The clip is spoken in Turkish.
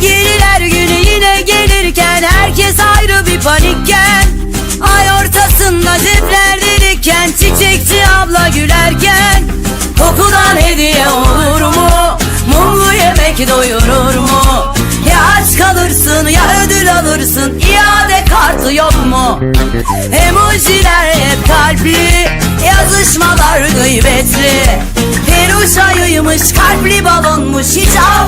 geriler günü yine gelirken Herkes ayrı bir panikken Ay ortasında dipler dirikken Çiçekçi abla gülerken Kokudan hediye olur mu? Mumlu yemek doyurur mu? Ya aç kalırsın ya ödül alırsın İade kartı yok mu? Emojiler hep kalpli Yazışmalar gıybetli Peruş ayıymış kalpli balonmuş Hiç av